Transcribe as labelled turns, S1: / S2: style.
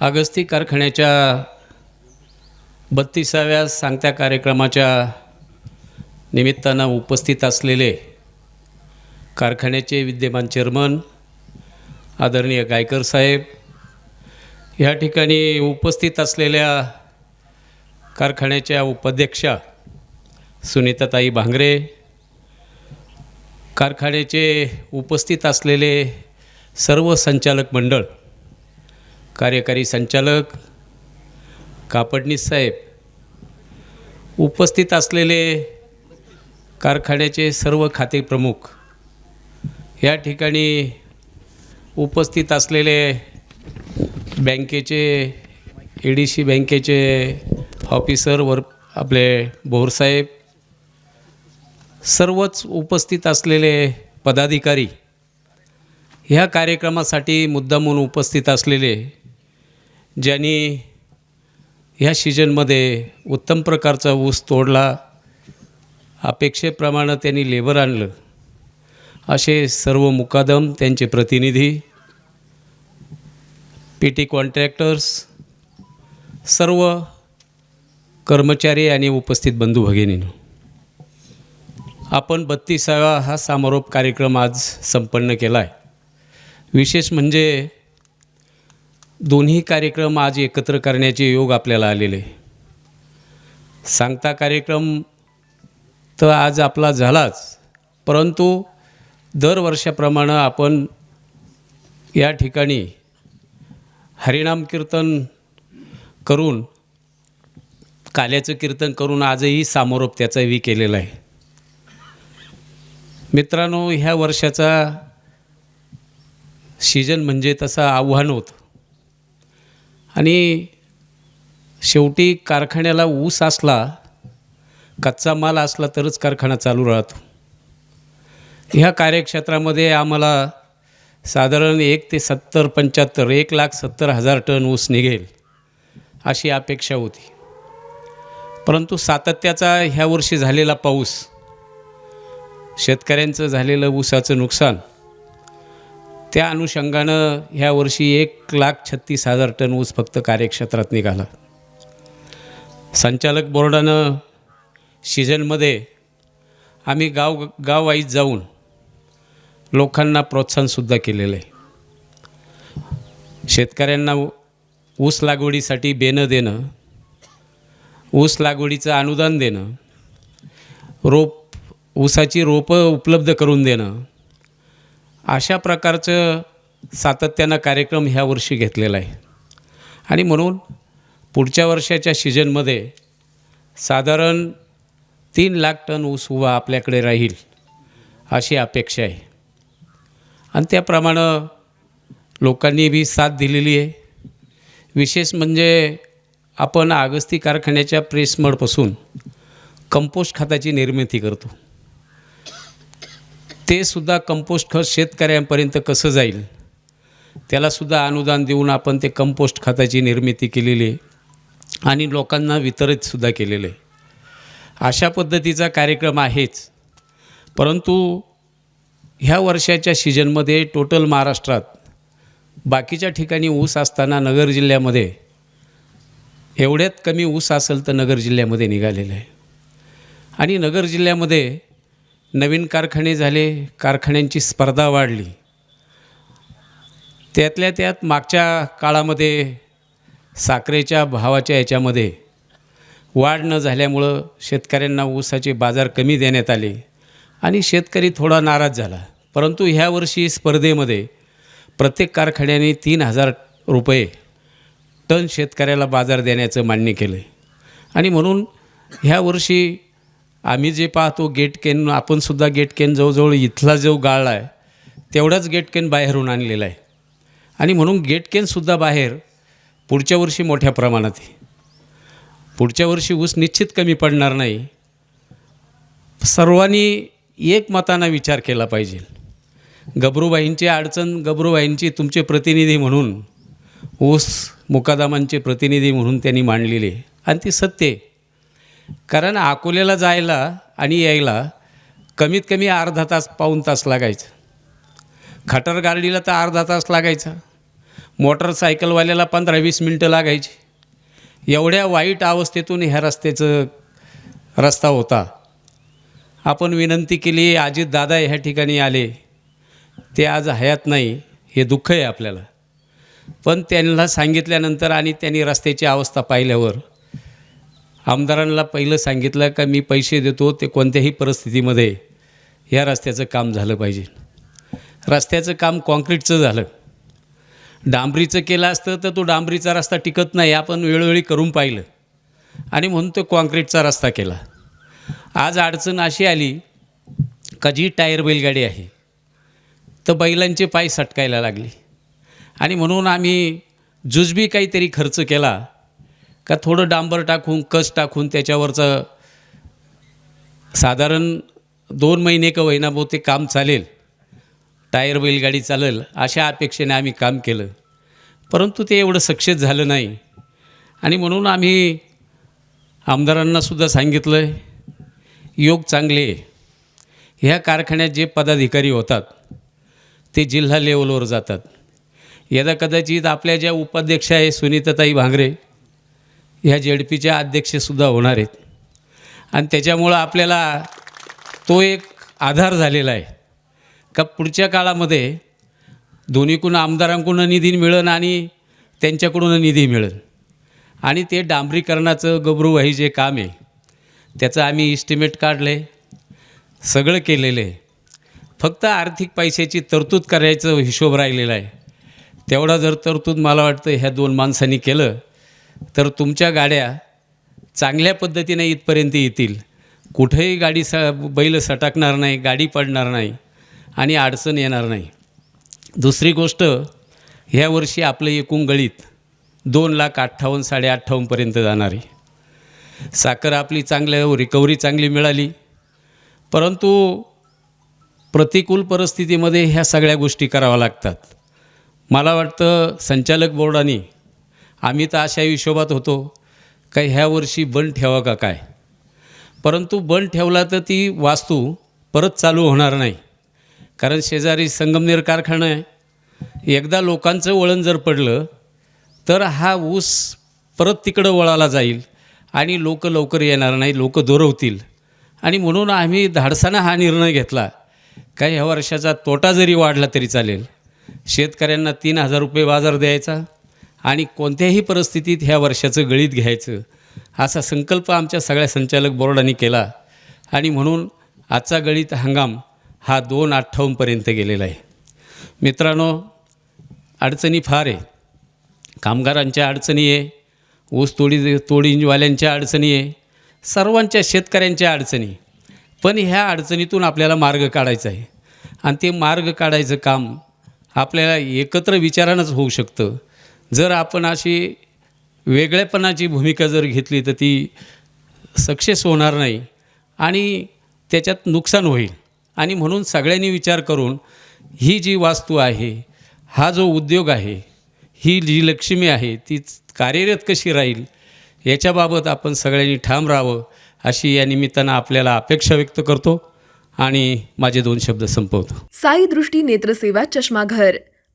S1: अगस्ती कारखान्याच्या बत्तीसाव्या सांगत्या कार्यक्रमाच्या निमित्तानं उपस्थित असलेले कारखान्याचे विद्यमान चेअरमन आदरणीय गायकर साहेब या ठिकाणी उपस्थित असलेल्या कारखान्याच्या उपाध्यक्षा सुनीताताई भांगरे कारखान्याचे उपस्थित असलेले सर्व संचालक मंडळ कार्यकारी संचालक कापडणीस साहेब उपस्थित असलेले कारखान्याचे सर्व खाते प्रमुख या ठिकाणी उपस्थित असलेले बँकेचे ए डी सी बँकेचे ऑफिसर वर आपले बोरसाहेब सर्वच उपस्थित असलेले पदाधिकारी ह्या कार्यक्रमासाठी मुद्दामून उपस्थित असलेले ज्यांनी ह्या सीजनमध्ये उत्तम प्रकारचा ऊस तोडला अपेक्षेप्रमाणे त्यांनी लेबर आणलं. असे सर्व मुकादम त्यांचे प्रतिनिधी पी टी कॉन्ट्रॅक्टर्स सर्व कर्मचारी आणि उपस्थित बंधू भगिनींनो आपण बत्तीसावा हा समारोप कार्यक्रम आज संपन्न केला आहे विशेष म्हणजे दोन्ही कार्यक्रम आज एकत्र करण्याचे योग आपल्याला आलेले. सांगता कार्यक्रम तर आज आपला झालाच परंतु दरवर्षाप्रमाणे आपण या ठिकाणी हरिनाम कीर्तन करून काल्याचं कीर्तन करून आजही समारोप त्याचाही केलेला आहे. मित्रांनो ह्या वर्षाचा सीजन म्हणजे तसं आव्हान होतं. आणि शेवटी कारखान्याला ऊस असला कच्चा माल असला तरच कारखाना चालू राहतो. ह्या कार्यक्षेत्रामध्ये आम्हाला साधारण एक ते सत्तर पंच्याहत्तर एक लाख सत्तर हजार टन ऊस निघेल अशी अपेक्षा होती. परंतु सातत्याचा ह्या वर्षी झालेला पाऊस शेतकऱ्यांचं झालेलं ऊसाचं नुकसान त्या अनुषंगानं ह्या वर्षी एक लाख छत्तीस हजार टन ऊस फक्त कार्यक्षेत्रात निघाला. संचालक बोर्डानं सीजनमध्ये आम्ही गाव गाववाईज जाऊन लोकांना प्रोत्साहनसुद्धा केलेलं आहे शेतकऱ्यांना ऊस लागवडीसाठी बेनं देणं ऊस लागवडीचं अनुदान देणं रोप ऊसाची रोपं उपलब्ध करून देणं अशा प्रकारचं सातत्यानं कार्यक्रम ह्या वर्षी घेतलेला आहे. आणि म्हणून पुढच्या वर्षाच्या सीजनमध्ये साधारण तीन लाख टन ऊस उभा आपल्याकडे राहील अशी अपेक्षा आहे. आणि त्याप्रमाणे लोकांनी बी साथ दिलेली आहे. विशेष म्हणजे आपण आगस्ती कारखान्याच्या प्रेसमडपासून कंपोस्ट खताची निर्मिती करतो. ते सुद्धा कंपोस्ट खत शेतकऱ्यांपर्यंत कसं जाईल? त्यालासुद्धा अनुदान देऊन आपण ते कंपोस्ट खताची निर्मिती केलेली आहे. आणि लोकांना वितरितसुद्धा केलेलं आहे. अशा पद्धतीचा कार्यक्रम आहेच. परंतु ह्या वर्षाच्या सीजनमध्ये टोटल महाराष्ट्रात बाकीच्या ठिकाणी ऊस असताना नगर जिल्ह्यामध्ये एवढ्यात कमी ऊस असेल तर नगर जिल्ह्यामध्ये निघालेलं आहे. आणि नगर जिल्ह्यामध्ये नवीन कारखाने झाले कारखान्यांची स्पर्धा वाढली. त्यातल्या त्यात मागच्या काळामध्ये साखरेच्या भावाच्या याच्यामध्ये वाढ न झाल्यामुळं शेतकऱ्यांना ऊसाचे बाजार कमी देण्यात आले आणि शेतकरी थोडा नाराज झाला. परंतु ह्या वर्षी स्पर्धेमध्ये प्रत्येक कारखान्याने तीन हजार रुपये टन शेतकऱ्याला बाजार देण्याचं मान्य केलं आणि म्हणून ह्या वर्षी आम्ही जे पाहतो गेट केन आपणसुद्धा गेट केन जवळजवळ इथला जो गाळला आहे तेवढाच गेट केन बाहेरून आणलेला आहे. आणि म्हणून गेट केनसुद्धा बाहेर पुढच्या वर्षी मोठ्या प्रमाणात आहे. पुढच्या वर्षी ऊस निश्चित कमी पडणार नाही. सर्वांनी एक मतानं विचार केला पाहिजे. गबरूबाईंची अडचण गबरूबाईंची तुमचे प्रतिनिधी म्हणून ऊस मुकादमांचे प्रतिनिधी म्हणून त्यांनी मांडलेली आहे. आणि ती सत्य आहे. कारण अकोल्याला जायला आणि यायला कमीत कमी अर्धा तास पाऊण तास लागायचा. खटर गार्डीला तर अर्धा तास लागायचा. मोटरसायकलवाल्याला पंधरा वीस मिनटं लागायची. एवढ्या वाईट अवस्थेतून ह्या रस्त्याचं रस्ता होता. आपण विनंती केली अजित दादा ह्या ठिकाणी आले. ते आज हयात नाही. हे दुःख आहे आपल्याला. पण त्यांना सांगितल्यानंतर आणि त्यांनी रस्त्याची अवस्था पाहिल्यावर आमदारांना पहिलं सांगितलं का मी पैसे देतो ते कोणत्याही परिस्थितीमध्ये या रस्त्याचं काम झालं पाहिजे. रस्त्याचं काम कॉन्क्रीटचं झालं. डांबरीचं केलं असतं तर तो डांबरीचा रस्ता टिकत नाही आपण वेळोवेळी करून पाहिलं. आणि म्हणून तो कॉन्क्रीटचा रस्ता केला. आज अडचण अशी आली का जी टायर बैलगाडी आहे तर बैलांचे पाय सटकायला लागले. आणि म्हणून आम्ही जुजबी काहीतरी खर्च केला. का थोडं डांबर टाकून कस टाकून त्याच्यावरचं साधारण दोन महिने का होईना बहुतेक काम चालेल. टायर बैलगाडी चालेल अशा अपेक्षेने आम्ही काम केलं. परंतु ते एवढं सक्सेस झालं नाही. आणि म्हणून आम्ही आमदारांनासुद्धा सांगितलं आहे योग चांगले ह्या कारखान्यात जे पदाधिकारी होतात ते जिल्हा लेवलवर जातात. यदा कदाचित आपल्या ज्या उपाध्यक्ष आहे सुनीताताई भांगरे ह्या जे पीच्या अध्यक्षसुद्धा होणार आहेत. आणि त्याच्यामुळं आपल्याला तो एक आधार झालेला आहे. का पुढच्या काळामध्ये दोन्हीकडून आमदारांकडून निधी मिळेल आणि त्यांच्याकडून निधी मिळेल. आणि ते डांबरीकरणाचं गबरूवाही जे काम आहे त्याचं आम्ही इस्टिमेट काढलं आहे सगळं केलेलं आहे. फक्त आर्थिक पैशाची तरतूद करायचं हिशोब राहिलेला आहे. तेवढा जर तरतूद मला वाटतं ह्या दोन माणसांनी केलं तर तुमच्या गाड्या चांगल्या पद्धतीने इथपर्यंत येतील. कुठेही गाडी स बैल सटकणार नाही गाडी पडणार नाही आणि अडचण येणार नाही. दुसरी गोष्ट ह्या वर्षी आपलं एकूण गळीत दोन लाख अठ्ठावन्न साडे अठ्ठावन्नपर्यंत जाणार आहे. साखर आपली चांगल्या रिकव्हरी चांगली मिळाली. परंतु प्रतिकूल परिस्थितीमध्ये ह्या सगळ्या गोष्टी कराव्या लागतात. मला वाटतं संचालक बोर्डाने आम्ही तर अशा हिशोबात होतो का ह्या वर्षी बंद ठेवा का काय? परंतु बंद ठेवला तर ती वास्तू परत चालू होणार नाही. कारण शेजारी संगमनेर कारखाना आहे. एकदा लोकांचं वळण जर पडलं तर हा ऊस परत तिकडं वळाला जाईल आणि लोक लवकर येणार नाही लोक दुरवतील. आणि म्हणून आम्ही धाडसानं हा निर्णय घेतला. काय ह्या वर्षाचा तोटा जरी वाढला तरी चालेल. शेतकऱ्यांना तीन हजार रुपये बाजार द्यायचा आणि कोणत्याही परिस्थितीत ह्या वर्षाचं गळीत घ्यायचं असा संकल्प आमच्या सगळ्या संचालक बोर्डाने केला. आणि म्हणून आजचा गळीत हंगाम हा दोन अठ्ठावन्नपर्यंत गेलेला आहे. मित्रांनो अडचणी फार आहे. कामगारांच्या अडचणी आहे ऊस तोडी तोडीवाल्यांच्या अडचणी आहे सर्वांच्या शेतकऱ्यांच्या अडचणी. पण ह्या अडचणीतून आपल्याला मार्ग काढायचा आहे. आणि ते मार्ग काढायचं काम आपल्याला एकत्र विचारानंच होऊ शकतं. जर आपण अशी वेगळेपणाची भूमिका जर घेतली तर ती सक्सेस होणार नाही आणि त्याच्यात नुकसान होईल. आणि म्हणून सगळ्यांनी विचार करून ही जी वास्तू आहे हा जो उद्योग आहे ही जी लक्ष्मी आहे ती कार्यरत कशी राहील याच्याबाबत आपण सगळ्यांनी ठाम राहावं अशी या निमित्तानं आपल्याला अपेक्षा व्यक्त करतो. आणि माझे दोन शब्द संपवतो.
S2: साई दृष्टी नेत्रसेवा चष्माघर.